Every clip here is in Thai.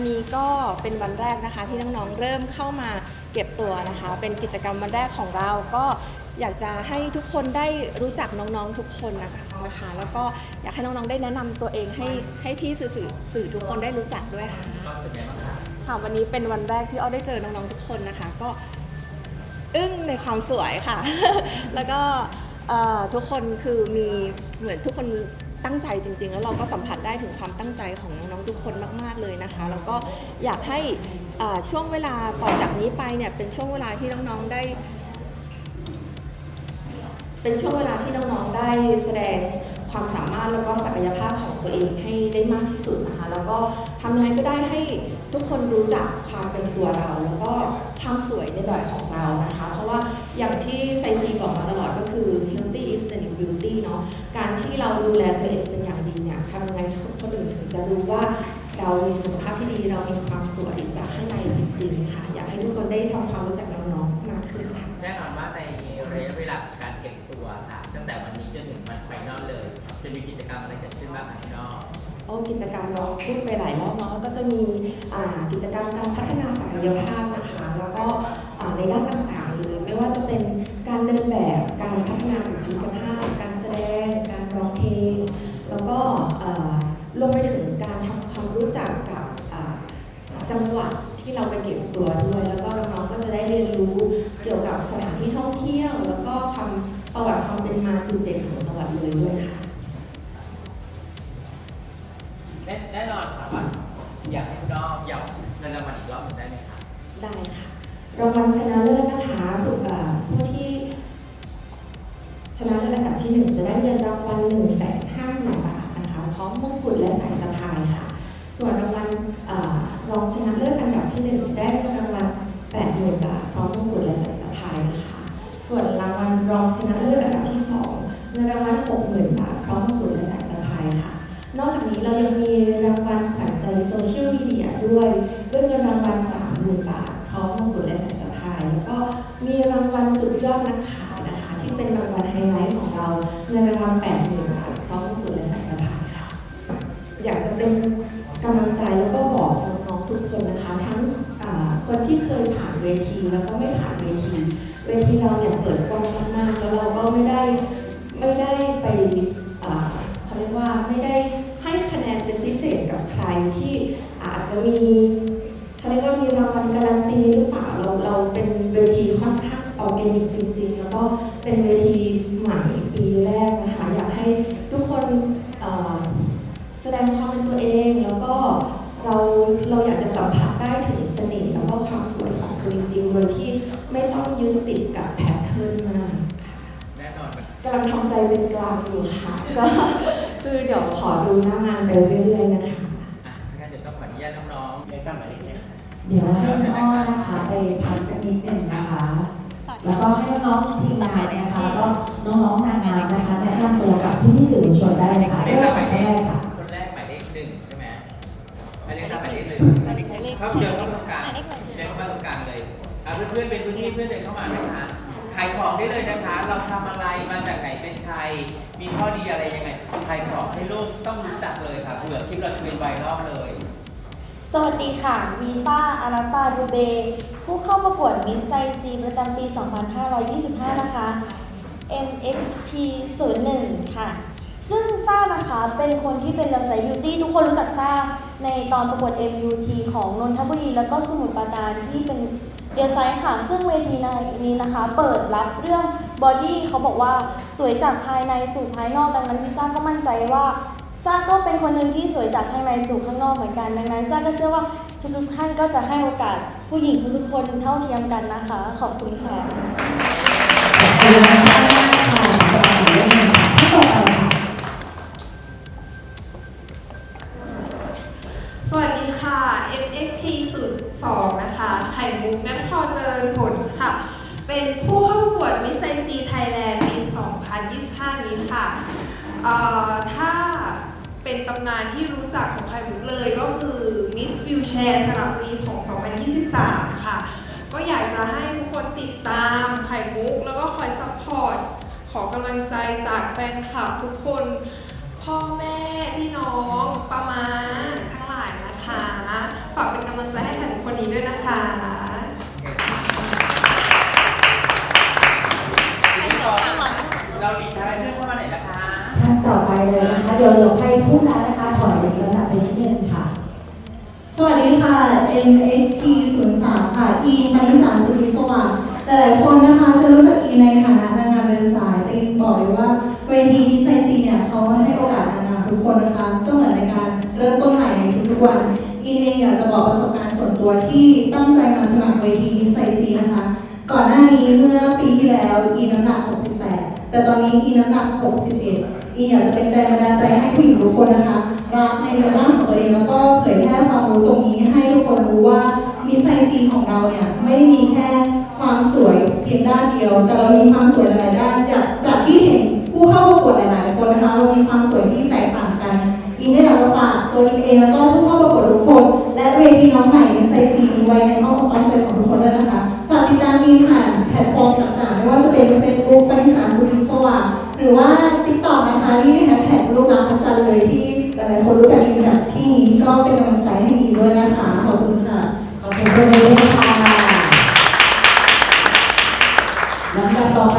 วันนี้ก็เป็นวันแรกนะคะที่น้องๆเริ่มเข้ามาเก็บตัวนะคะ เป็นกิจกรรมวันแรกของเราก็อยากจะให้ทุกคนได้รู้จักน้องๆทุกคนนะคะนะคะ แล้วก็อยากให้น้องๆได้แนะนำตัวเองให้ให้พี่สื่อสื่อสื่อทุกคนได้รู้จักด้วยค่ะคะค่ะวันนี้เป็นวันแรกที่อ้อได้เจอน้องๆทุกคนนะคะ ก็อึ้งในความสวยค่ะ แล้วก็เอ่อทุกคนคือมีเหมือนทุกคน ตั้งใจจริง ๆ แล้วเราก็สัมผัสได้ถึงความตั้งใจของน้องๆทุกคนมาก ๆเลยนะคะ แล้วก็อยากให้ช่วงเวลาต่อจากนี้ไปเนี่ยเป็นช่วงเวลาที่น้องๆได้ เป็นช่วงเวลาที่น้องๆได้แสดงความสามารถแล้วก็ศักยภาพของตัวเองให้ได้มากที่สุดนะคะ แล้วก็ทำยังไงก็ได้ให้ทุกคนรู้จักความเป็นตัวเรา แล้วก็ความสวยในแบบของเรานะคะ เพราะว่าอย่างที่ไซซีบอกมาตลอดก็คือ healthy is the new beauty เนาะการที่เราดูแลตัวเองเป็นอย่างดีเนี่ยทำยังไงคนอื่นถึงจะรู้ว่าเรามีสุขภาพที่ดีเรามีความสวยจากข้างในจริงๆค่ะ อยากให้ทุกคนได้ทำความรู้จักน้องๆมากขึ้นค่ะแน่นอนว่าในระยะเวลาการเก็บตัวค่ะตั้งแต่วันนี้จนถึงวันไฟนอลเลย จะมีกิจกรรมอะไรเกิดขึ้นบ้างคะพี่น้องโอ้กิจกรรมเราพูดไปหลายรอบเนาะก็จะมีอ่ากิจกรรมการพัฒนาศักยภาพนะคะ แล้วก็อ่าในด้านต่างๆเลยไม่ว่าจะเป็นการเดินแบบ ที่เญาตน้องๆในตั้งหมายเลขเนี่ยเดี๋ยวให้น้องอ้อนะคะไปพักสักนิดหนึ่งนะคะ แล้วก็ให้น้องๆทีมงานนะคะแล้วก็น้องๆนางงามนะคะแนะนำตัวกับพี่พี่ๆสื่อมวลชนได้เลยค่ะเลเริ่ขมตามหจามากยเลแรขกค่ะคนแรกหมายเลขหนึ่งใช่ไหมหมายเลขตามหมายเลขเลยหมายเลขหมายเลขครับเดินเข้ามาตรงกลางเดินเข้ามาตรงกลางเลยอะเพื่อนๆเป็นพื้นที่เพื่อนเดินเข้ามานะคะขายของได้เลยนะคะ เราทำอะไรมาจากไหนเป็นใคร มีข้อดีอะไรยังไงขายของให้โลกต้องรู้จักเลยค่ะเผื่อคลิปเราจะเป็นไวรัลเลย สวัสดีค่ะวีซ่าอาราตาดูเบ ผู้เข้าประกวดมิสไซซีประจำปี 2525 นะคะ MXT 01ค่ะ ซึ่งซ่านะคะเป็นคนที่เป็นเรือสายยูตี้ทุกคนรู้จักซ่าในตอนประกวด MUT ของนนทบุรี แล้วก็สมุทรปราการที่เป็นเดียไซค่ะ ซึ่งเวทีในนี้นะคะ เปิดรับเรื่องบอดี้เขาบอกว่าสวยจากภายในสู่ภายนอกดังนั้นวิซ่าก็มั่นใจว่า ซ่าก็เป็นคนหนึ่งที่สวยจากข้างในสู่ข้างนอกเหมือนกัน ดังนั้นซ่าก็เชื่อว่าทุกๆท่านก็จะให้โอกาสผู้หญิงทุกๆคนเท่าเทียมกันนะคะ ขอบคุณค่ะสวัสดีค่ะ MXT สุด2นะคะ ไข่มุกนัทพรเจริญผลค่ะ เป็นผู้เข้าประกวดมิสไซซีไทยแลนด์ปี 2025 นี้ค่ะ เอ่อ ถ้า เป็นตำนานที่รู้จักของไข่มุกเลยก็คือมิสวิวแชร์สระบุรีของ 2023 ค่ะ ก็อยากจะให้ทุกคนติดตามไข่มุก แล้วก็คอยซัพพอร์ตอกำลังใจจากแฟนคลับทุกคน พ่อแม่พี่น้องประมาณทั้งหลายนะคะ ฝากเป็นกำลังใจให้ถึงคนนี้ด้วยนะคะพี่สองเราดีท้ายเพื่อนเข้ามาไหนอยนะคะท่านต่อไป เลยนะคะเดี๋ยวเดี๋ยวใครพูดแล้วนะคะถอยระดับไปนิดนึงค่ะ สวัสดีค่ะ MXT 0 3ค่ะอีคณิสารสุริสว่างหลายๆคนนะคะจะรู้จักอีในฐานะนางงามเดินสายแต่อีบอกเลยว่าเวทีมิสไซซีเนี่ยเขาให้โอกาสนางงามทุกคนนะคะก็เหมือนในการเริ่มต้นใหม่ในทุกๆวันอีเองอยากจะบอกประสบการณ์ส่วนตัวที่ตั้งใจมาสมัครเวทีมิสไซซีนะคะ ก่อนหน้านี้เมื่อปีที่แล้วอีน้ำหนัก 68 แต่ตอนนี้อีน้ำหนัก 61 อีอยากจะเป็นแรงบันดาลใจให้ผู้หญิงทุกคนนะคะรักในเรื่องร่างของตัวเองแล้วก็เผยแพร่ความรู้ตรงนี้ให้ทุกคนรู้ว่ามิสไซซีของเราเนี่ยไม่ได้มีแค่ความสวยเพียงด้านเดียว แต่เรามีความสวยหลายด้านจากจากที่เห็นผู้เข้าประกวดหลาย ๆ คนนะคะเรามีความสวยที่แตกต่างกันอิงก็อยากจะฝากตัวอิงเองแล้วก็ผู้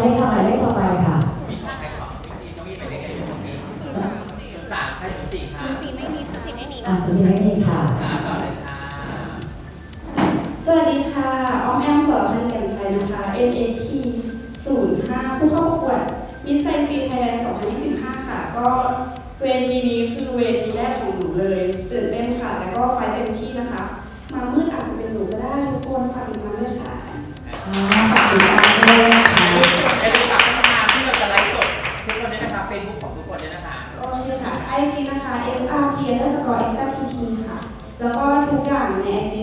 เลยค่ะหมายเลขต่อไปค่ะ ทุก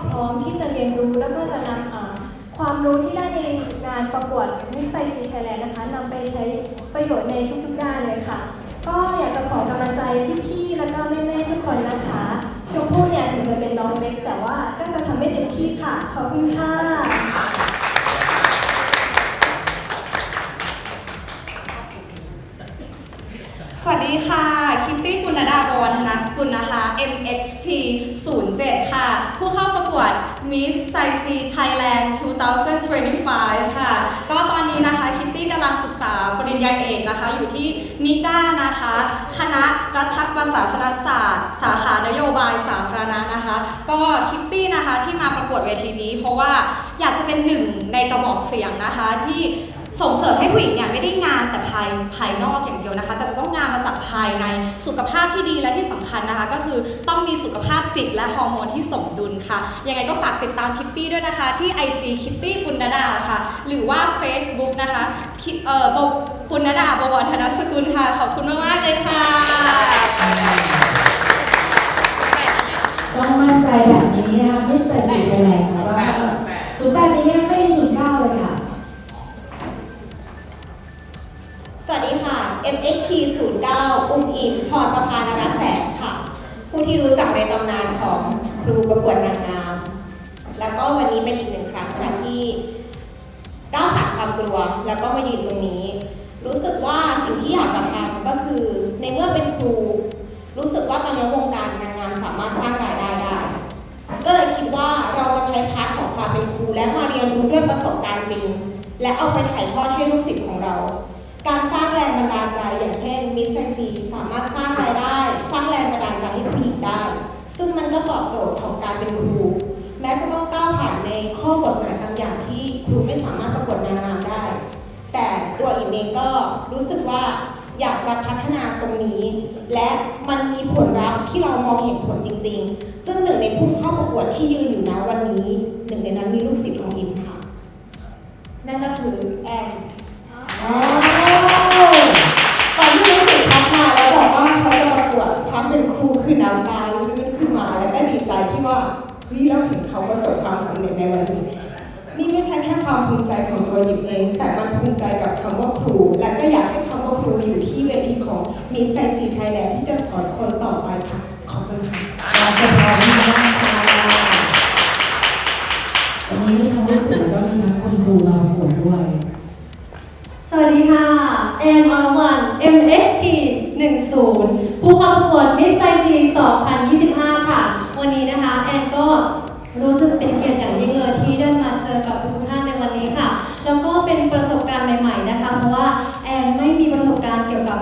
พู่เนี่ยก็พร้อมที่จะเรียนรู้แล้วก็จะนำความรู้ที่ได้ในงานประกวดมิสไซซีไทยแลนด์นะคะนำไปใช้ประโยชน์ในทุกๆด้านเลยค่ะ ก็อยากจะขอกำลังใจพี่ๆแล้วก็แม่ๆทุกคนนะคะชมพู่เนี่ยถึงจะเป็นน้องเล็กแต่ว่าก็จะทำให้เต็มที่ค่ะขอบคุณค่ะ สวัสดีค่ะ คิตตี้กุณดาบวรธนสกุลนะคะ MXT 07 ค่ะ ผู้เข้าประกวด Miss s i c Thailand 2025 ค่ะ ก็ตอนนี้นะคะ คิตตี้กำลังศึกษาปริญญาเอกนะคะ อยู่ที่นิด้านะคะ คณะรัฐประศาสนศาสตร์ สาขานโยบายสาธารณะนะคะ ก็คิตตี้นะคะที่มาประกวดเวทีนี้ เพราะว่าอยากจะเป็นหนึ่งในกระบอกเสียงนะคะที่ ส่งเสริมให้ผู้หญิงเนี่ยไม่ได้งานแต่ภายภายนอกอย่างเดียวนะคะ แต่จะต้องงานมาจากภายในสุขภาพที่ดีและที่สำคัญนะคะ ก็คือต้องมีสุขภาพจิตและฮอร์โมนที่สมดุลค่ะ ยังไงก็ฝากติดตามคิตตี้ด้วยนะคะ ที่ IG คิตตี้ปุณดาค่ะ หรือว่า Facebook นะคะคิเอ่อปุณณดาบวรธนสกุลค่ะ ขอบคุณมากๆเลยค่ะต้องมั่นใจแบบนี้นะคะ ข้อกฎหมายบางอย่างที่ครูไม่สามารถประกวดนางงามได้ แต่ตัวอิมเองก็รู้สึกว่าอยากจะพัฒนาตรงนี้ และมันมีผลลัพธ์ที่เรามองเห็นผลจริง ๆ ซึ่งหนึ่งในผู้เข้าประกวดที่ยืนอยู่นะวันนี้ หนึ่งในนั้นมีลูกศิษย ประสบความสำเร็จในวันนี้ นี่ไม่ใช่แค่ความภูมิใจของตัวหยิบเอง แต่มันภูมิใจกับคำว่าครู และก็อยากให้คำว่าครูอยู่ที่เวทีของมิสไซซีไทยแลนด์ที่จะสอนคนต่อไปค่ะ ขอบคุณค่ะ ขอบคุณค่ะวันนี้มีทั้งลูกศิษย์แล้วก็มีทั้งคุณครูมาประกวดด้วย สวัสดีค่ะ แอนอรวรรณ MXT 10 ผู้เข้าประกวด Miss IC 2025 ค่ะ วันนี้นะคะ แอนก็รู้สึกเป็นเกียรติอย่างยิ่งเลยที่ได้มาเจอกับทุกท่านในวันนี้ค่ะ แล้วก็เป็นประสบการณ์ใหม่ ๆ นะคะ เพราะว่าแอนไม่มีประสบการณ์เกี่ยวกับ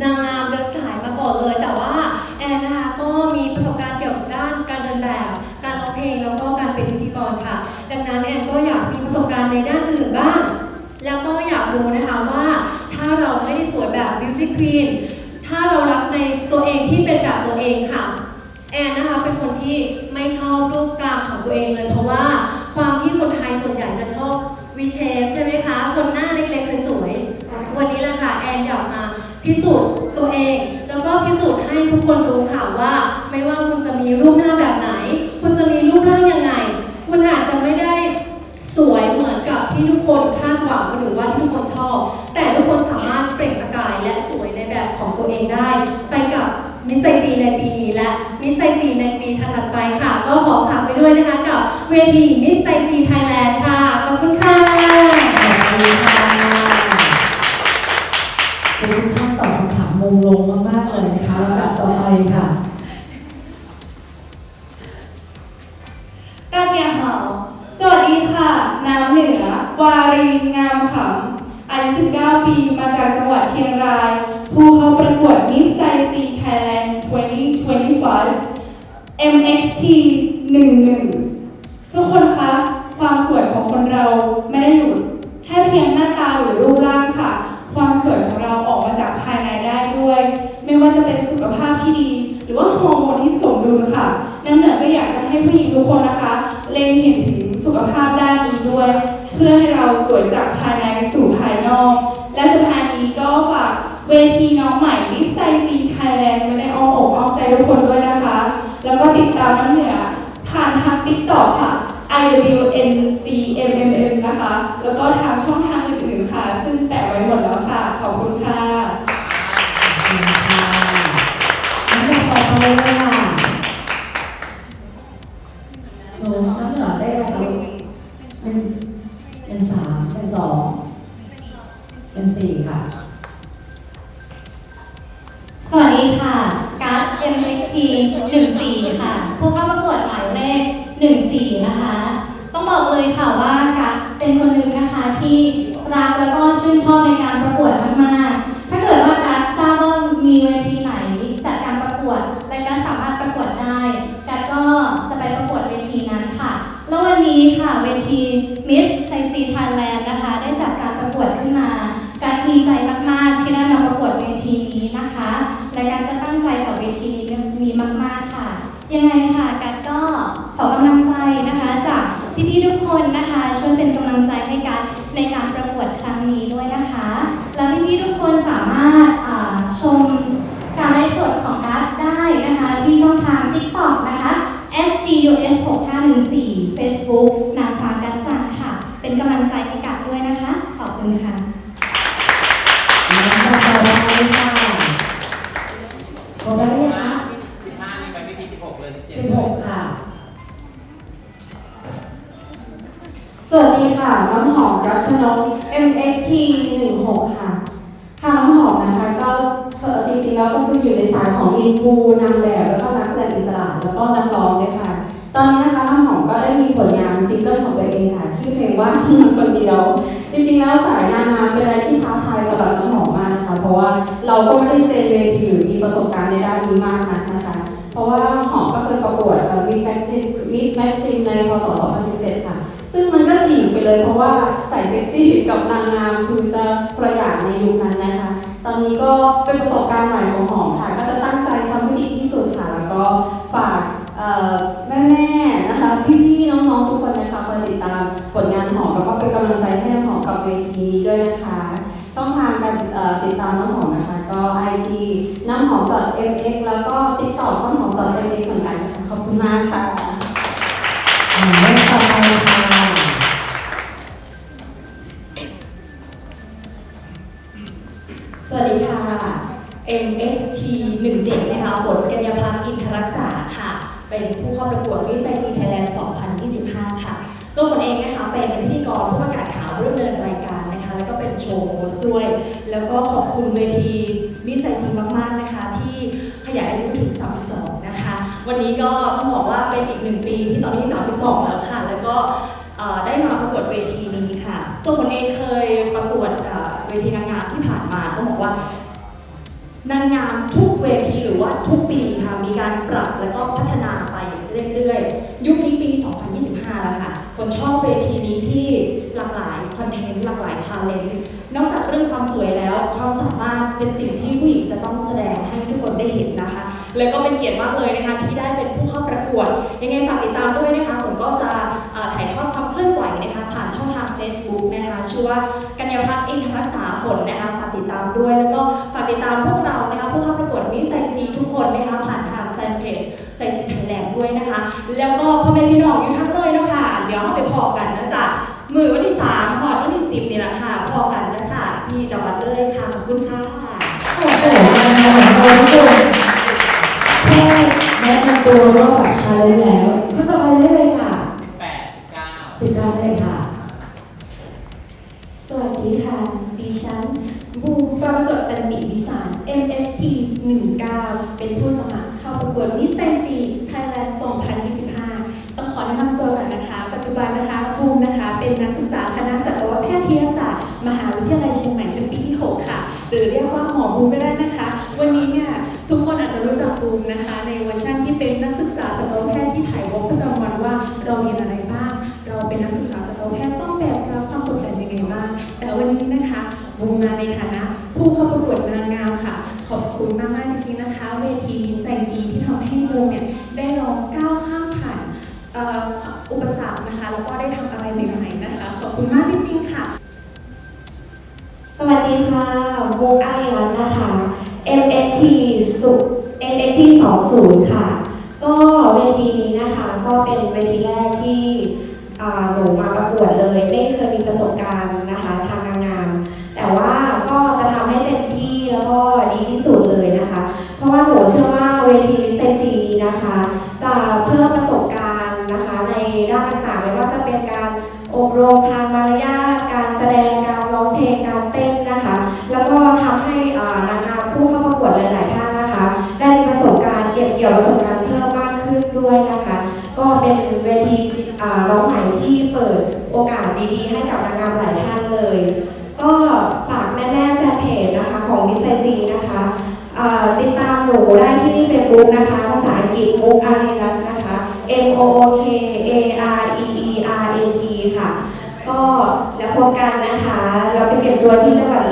นางงามเดินสายมาก่อนเลย แต่ว่าแอนนะคะก็มีประสบการณ์เกี่ยวกับด้านการเดินแบบ การร้องเพลงแล้วก็การเป็นพิธีกรค่ะ ดังนั้นแอนก็อยากมีประสบการณ์ในด้านอื่นบ้าง แล้วก็อยากรู้นะคะว่าถ้าเราไม่ได้สวยแบบ beauty queen ถ้าเรารักในตัวเองที่เป็นแบบตัวเองค่ะ แอนนะคะเป็นคนที่ไม่ชอบรูปกรามของตัวเองเลย เพราะว่าความที่คนไทยส่วนใหญ่จะชอบวีเชฟใช่ไหมคะ คนหน้าเล็กๆสวยๆวันนี้แหละค่ะแอนอยากมา พิสูจน์ตัวเอง แล้วก็พิสูจน์ให้ทุกคนรู้ค่ะว่า ไม่ว่าคุณจะมีรูปหน้าแบบไหนายผู้เข้าประกวด Miss Size Thailand 2025 MXT 11 ทุกคนคะ ความสวยของคนเราไม่ได้อยู่แค่เพียงหน้าตาหรือรูปร่างค่ะ ความสวยของเราออกมาจากภายในได้ด้วย ไม่ว่าจะเป็นสุขภาพที่ดี หรือว่าฮอร์โมนที่สมดุลค่ะน้ำเหนือก็อยากจะให้ผู้หญิงทุกคนนะคะ เล็งเห็นถึงสุขภาพด้านนี้ด้วย เพื่อให้เราสวยจากภายในสู่ภายนอก และสุดท้าย เวทีน้องใหม่มิสไซซีไทยแลนด์มาในอ้อมอกอ้อมใจทุกคนด้วยนะคะ แล้วก็ติดตามน้ำเหนือผ่านทางติ๊กต็อกค่ะ IWNCMMM นะคะ แล้วก็ทางช่องทางอื่นๆค่ะ ซึ่งแปะ 5 1 4 Facebook ก็ไม่ได้เจนเวทีหรือมีประสบการณ์ในด้านนี้มากนักนะคะ เพราะว่าหอมก็เคยประกวดมิสแม็กซิมมิสแม็กซิมในพศ 2017 ค่ะ ซึ่งมันก็ฉีกไปเลยเพราะว่าใส่เซ็กซี่กับนางงามคือจะประหยัดในยุคนั้นนะคะ ตอนนี้ก็เป็นประสบการณ์ใหม่ของหอมค่ะ ก็จะตั้งใจทำให้ดีที่สุดค่ะ แล้วก็ อม .mx แล้วก็ TikTok น้ำหอม .mx เหมือนกันค่ะขอบคุณมากค่ะหมายเลขต่อไปค่ะสวัสดีค่ะ MST 17นะคะฝนกัญญาพักอินทรรักษาค่ะ เป็นผู้เข้าประกวดวิสัยซีไทยแลนด์2025 ค่ะ ตัวคนเองนะคะเป็นพิธีกรผู้ประกาศข่าวผู้ดำเนินรายการนะคะ แล้วก็เป็นโชว์โฮสต์ด้วย แล้วก็ขอบคุณเวที ทุกปีค่ะมีการปรับแล้วก็พัฒนาไปเรื่อยๆ ยุคนี้ปี 2025 แล้วค่ะคนชอบเวทีนี้ที่หลากหลายคอนเทนต์หลากหลายชาเลนจ์นอกจากเรื่องความสวยแล้วความสามารถเป็นสิ่งที่ผู้หญิงจะต้องแสดงให้ทุกคนได้เห็นนะคะ แล้วก็เป็นเกียรติมากเลยนะคะที่ได้เป็นผู้เข้าประกวด ยังไงฝากติดตามด้วยนะคะผมก็จะถ่ายทอดความเคลื่อนไหวนะคะผ่านช่องทาง Facebook นะคะชื่อว่ากัญญาพักอินทรรักษาผลนะคะ ติดตามด้วย แล้วก็ฝากติดตามพวกเรานะคะผู้เข้าประกวดมิสไซซีทุกคนนะคะผ่านทางแฟนเพจไซซีไทยแลนด์ด้วยนะคะ แล้วก็พ่อแม่พี่น้องอยู่ทั้งเลยแล้วค่ะ เดี๋ยวเราไปพอกันนะจ๊ะมือวันที่3หอดวันที่10นี่แหละค่ะพอกันนะคะที่จังหวัดเลยค่ะขอบคุณค่ะโอ้โหมาเหมือนกันทุกคนแค่แนะนำตัวก็แบบชาเลนจ์แล้ว หรือเรียกว่าหมอบูมก็ได้นะคะ วันนี้เนี่ยทุกคนอาจจะรู้จักบูมนะคะ ในเวอร์ชันที่เป็นนักศึกษาสัตวแพทย์ที่ถ่ายวอล์กประจำวันว่าเราเรียนอะไรบ้าง เราเป็นนักศึกษาสัตวแพทย์ต้องแบกรับความกดดันยังไงบ้างแต่วันนี้นะคะบูมมาในฐานะ ทีแรกที่อ่าหนูมาประกวดเลย ไม่เคยมีประสบการณ์นะคะ ดีๆ ให้กับนางงามหลายท่านเลย ก็ฝากแม่ๆแฟนเพจนะคะของมิสไซซีนะคะติดตามหนูได้ที่เฟซบุ๊กนะคะ ภาษาอังกฤษมุกอารีรัตนะคะ M O O K A R E E R A T ค่ะ ก็แล้วพบกันนะคะ เราไปเก็บตัวที่จังหวัดเล